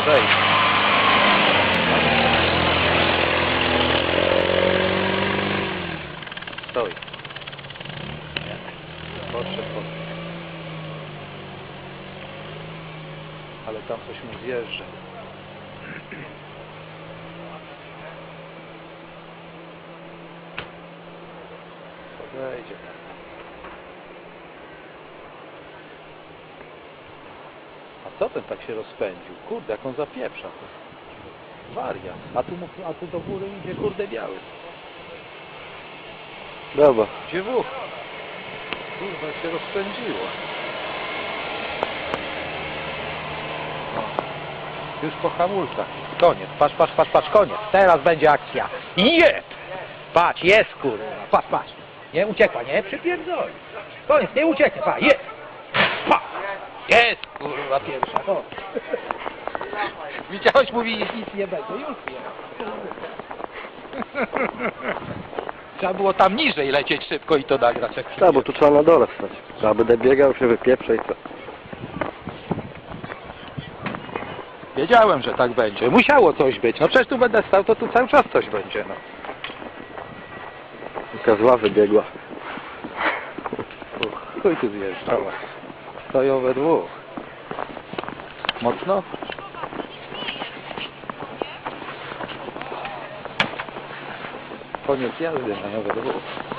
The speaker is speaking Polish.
podejść. Stoi. Nie. Podszedł, podszedł. Ale tam coś mu zjeżdża. Podejdzie tam. A co ten tak się rozpędził? Kurde, jak on zapieprza. Wariat. A tu, mu, a tu do góry idzie kurde biały. Dobra. Dziewuch. Kurwa, jak się rozpędziło. No. Już po hamulcach. Koniec. Patrz, patrz, patrz, patrz, koniec. Teraz będzie akcja. Jest! Patrz, jest kurwa. Patrz, patrz. Nie uciekła, nie? Przypierdol. Koniec, nie ucieknie. Patrz, jest! Jest kurwa pierwsza. No. Widziałeś, mówi, nic nie będzie. Już jest. Trzeba było tam niżej lecieć szybko i to nagrać. Jak Tak, bo tu trzeba na dole stać. Trzeba będę biegał, się wypieprze i co. Wiedziałem, że tak będzie. Musiało coś być. No przecież tu będę stał, to tu cały czas coś będzie. No. Taka zła wybiegła. Uch, Chuj tu zjeżdżała. Stoją we dwóch. Mocno? Koniec jazdy, mają we dwóch.